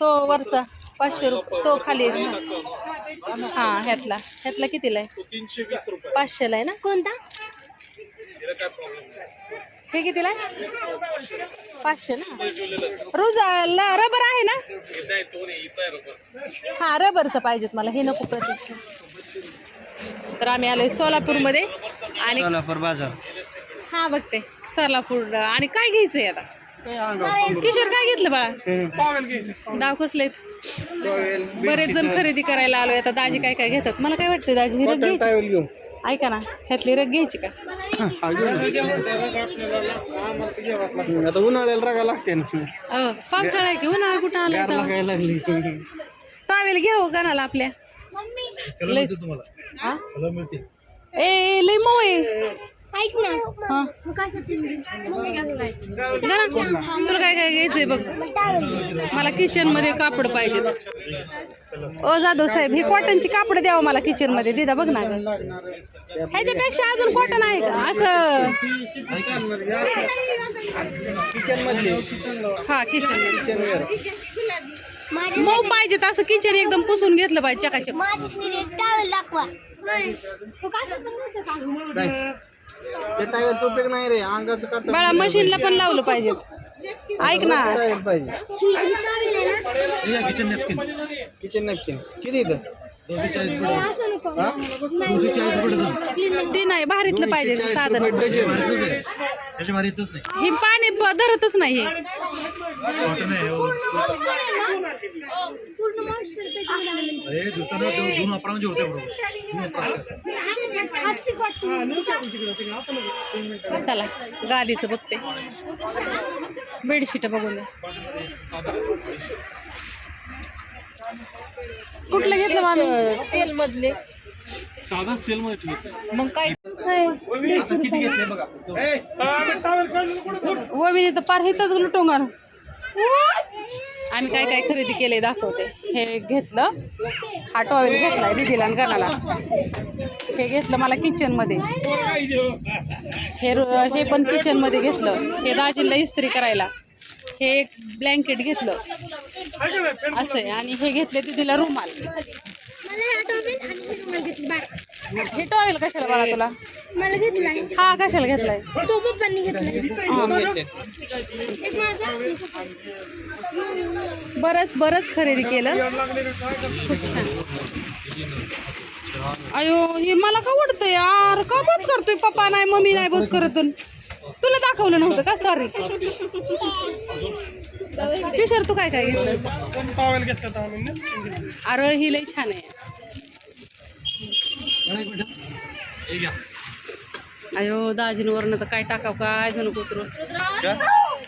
तो वरचा पाचशे रुपये तो खाली हा ह्यातला. ह्यातला कितीला आहे? पाचशेला आहे ना? कोणता? तिला काय प्रॉब्लेम हे कितीला आहे? पाचशे ना? रोज ला- रबर आहे ना? हा रबरचं पाहिजेत मला. हे नको प्रतीक्षा तर आम्ही आलोय सोलापूरमध्ये आणि सोलापूर बाजार. हा बघते. सोलापूर आणि काय घ्यायचंय आता? किशोर काय घेतलं बाळा? डाव कसले बरेच जण खरेदी करायला आलोय आता दाजी काय काय घेतात? मला काय वाटतं दाजी रग घ्यायची? घेऊ ऐका ना ह्यातली रग घ्यायची का? आता उन्हाळ्याला रागा लागते ना. पावसाळा आहे की? उन्हाळा कुठं आला टावेल घ्या हो कानाला आपल्या लय? ए ए, लय मऊ आहे. ऐक ना. हा. मग काय ना. तुला काय काय घ्यायचंय बघ. मला किचनमध्ये कापड पाहिजे. ओ जाधव साहेब ही कॉटनची कापड द्यावं मला किचनमध्ये दिदा बघ ना. ह्याच्यापेक्षा अजून कॉटन आहे का? असं. किचन मधले हा किचनमध्ये किचन वेअर मऊ पाहिजे असं किचन एकदम पुसून घेतलं पाहिजे चकाचक. दाखवा. तो टायरचा उपयोग नाही रे अंगाचं कात बाळा मशीनला पण लावलं पाहिजे. ऐक ना. टायर पाहिजे. किचन नॅपकिन किचन नॅपकिन किती इथं? दोनशे चाळीस असं नको. दोनशे चाळीस रुपये ते नाही भारीतलं पाहिजे साधन. डझन. त्याच्या भारी येतच नाही. हे पाणी धरतच नाही हे. कॉटन आहे पूर्ण मॉइश्चर त्याच्यामध्ये. अरे धुताना धुवून वापरा म्हणजे होते बरोबर. चला गादीचं बघते. बेडशीट बघून. द्या कुठलं घेतलं मामी? सेल मधले साधा सेल मध्ये ठेवतो. मग काय? किती घेतले बघा? ववी तर पार हिथंच लुटून आम्ही काय काय खरेदी केले दाखवते. हे घेतलं. हा टॉवेल घेतलाय दिदीला आणि गणाला हे घेतलं मला किचनमध्ये. हे हे पण किचनमध्ये घेतलं. हे दाजीला इस्त्री करायला. हे एक ब्लँकेट घेतलं. असं आहे. आणि हे घेतले हे आणि हे रुमाल हे टॉवेल कशाला बाळा तुला? मला घेतलाय. हा कशाला घेतलाय? तो पप्पांनी घेतलाय. बरंच बरंच खरेदी केलं. खूप छान. अयो हे मला का वाटतं यार? का बोच करतोय पप्पा? नाही मम्मी नाही बोच करत तुला दाखवलं नव्हतं का? सॉरी किशोर तू काय काय घेतलं टॉवेल घेतला आम्ही अरे ही लई छान आहे. अयो दाजींवरनं तर काय टाकाव काय जणू कुत्र.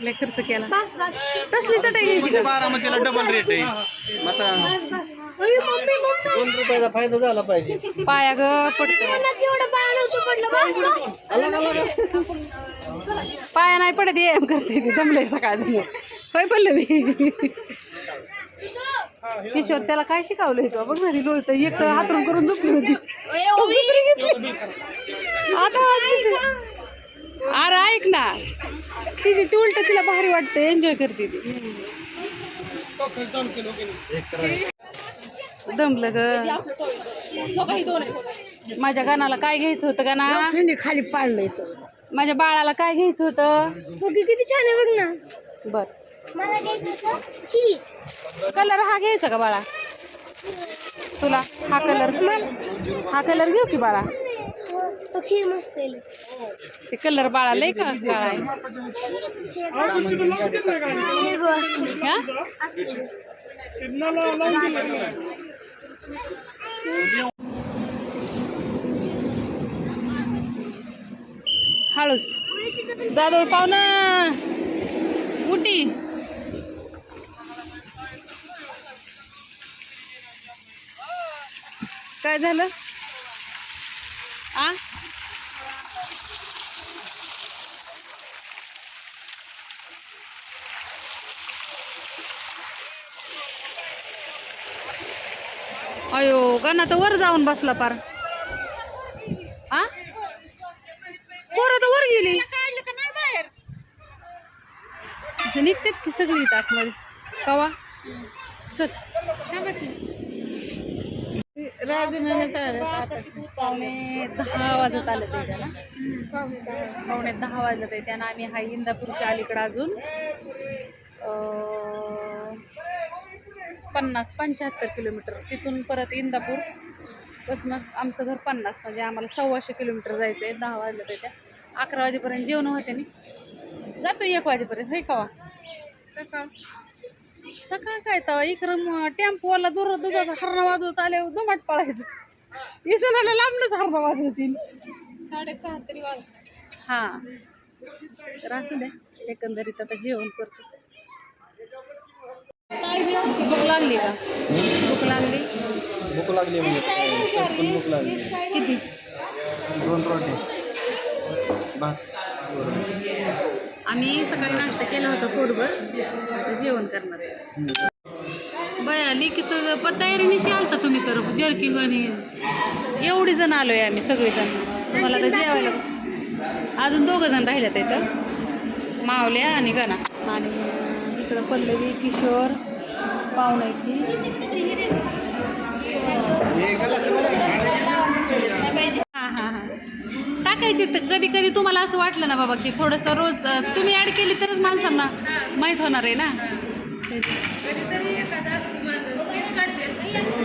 लय खर्च केला. बस बस तसली चटई घ्यायची का बारामतीला डबल रेट आहे. आता अरे मम्मी मम्मी दोन रुपयाचा फायदा झाला पाहिजे. पाया ग पडत नव्हतं पडलं. अलग अलग पाया नाही पडत ये करते ती जमलंय सकाळ होय पल्लवी? किशोर त्याला काय शिकवलं का बघ ना ती लोळत एक हातरून करून झोपली होती. तो. आता. अरे ऐक ना. तिची ती उलट तिला भारी वाटतं एन्जॉय करते ती. दमलं ग. माझ्या गाणाला काय घ्यायचं होतं गाणा खाली पाडलंय माझ्या बाळाला काय घ्यायचं होतं? बघी किती छान आहे बघ ना. बर. मला घ्यायचं ही. कलर हा घ्यायचा का बाळा? तुला? हा कलर हा कलर घेऊ की बाळा? मस्त आहे. ते कलर बाळा लय का काळा आहे. हा? हळूच. जाधव पाहुणा. उटी. काय झालं? आ? अयो गाणं तर वर जाऊन बसला पार आ पोरं तर वर निघतात की सगळी इथं आतमध्ये. कवा? चल. पावणे दहा वाजत आलं ते त्याला पावणे दहा वाजत आहे. त्यानं आम्ही हा इंदापूरच्या अलीकडं अजून पन्नास पंच्याहत्तर किलोमीटर. तिथून परत इंदापूर. बस मग आमचं घर पन्नास म्हणजे आम्हाला सव्वाशे किलोमीटर जायचं आहे दहा वाजलं ते त्या. अकरा वाजेपर्यंत जेवण होते नी. जातो एक वाजेपर्यंत. हे कवा? सकाळ. सकाळ काय तर इकडं टेम्पोवाला दूर दुधाचा हरणा वाजवत आले दुमाट पळायचं. इसनाला लांबनच हरणा वाजवतील. साडेसहा तरी वाज हां. तर असू द्या एकंदरीत आता जेवण करतो. भूक लागली का? भूक लागली? भूक लागली म्हणजे भूक लागली. किती? दोन रोटी. भात. आम्ही सकाळी नाश्ता केला होता पोटभर. आता जेवण करणार आहे. बया की तर पण तयारीनिशी आलता तुम्ही तर जर्किंग आणि एवढी जण आलोय आम्ही सगळेजण. तुम्हाला तर जेवायला अजून दोघं जण राहिल्यात इथं. मावल्या आणि गणा. आणि इकडं पल्लवी किशोर पाहुण्याची टाकायचे तर कधी कधी तुम्हाला असं वाटलं ना बाबा की थोडंसं रोज तुम्ही ॲड केली तरच माणसांना माहीत होणार आहे ना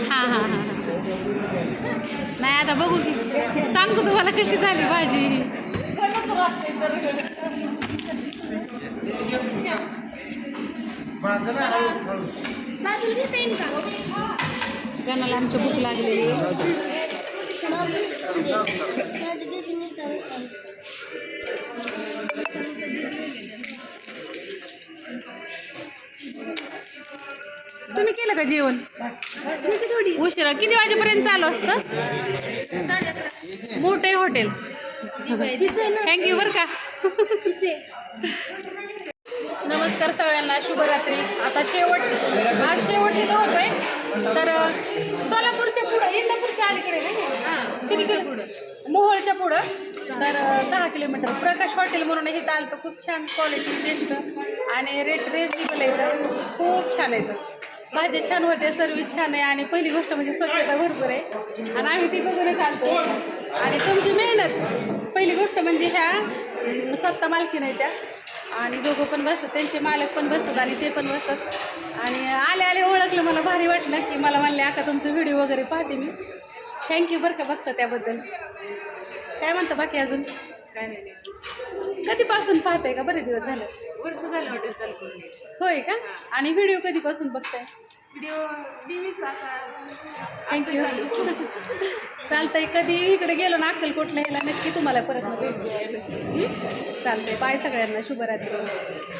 हां हां हां हां नाही आता बघू की सांगतो तुम्हाला कशी झाली भाजी गणाला आमची भूक लागलेली तुम्ही केलं का जेवण? उशिरा. किती वाजेपर्यंत चालू असतं? मोठे हॉटेल. थँक्यू बरं का. नमस्कार सगळ्यांना शुभरात्री. आता शेवट आज शेवट इथं होतोय. तर सोलापूरच्या पुढं इंदापूरच्या अलीकडे नाही किती पुढं. मोहोळच्या पुढं. तर दहा किलोमीटर. प्रकाश हॉटेल म्हणून इथं आलं तर खूप छान क्वालिटी टेस्ट आणि रेट रिजनेबल आहे तर खूप छान आहे इथं. भाजी छान होते सर्विस छान आहे आणि पहिली गोष्ट म्हणजे स्वच्छता भरपूर आहे. आणि आम्ही ती बघूनच आलतो. आणि तुमची मेहनत. पहिली गोष्ट म्हणजे ह्या स्वतः मालकी नाही त्या. आणि दोघं पण बसतात. त्यांचे मालक पण बसतात आणि ते पण बसतात. आणि आले आले ओळखलं मला भारी वाटलं की मला म्हणले आता तुमचं व्हिडिओ वगैरे पाहते मी. थँक्यू बरं का बघता त्याबद्दल. काय म्हणतं बाकी अजून? काय नाही कधीपासून पाहताय का? बरेच दिवस झालं. वर्ष झालं हॉटेल चालू करून होय का? आणि व्हिडिओ कधीपासून बघताय? व्हिडिओ थँक्यू चालतंय. कधी इकडे गेलो ना अक्कलकोटला यायला नक्की तुम्हाला परत भेट? चालतंय. बाय सगळ्यांना. शुभरात्री.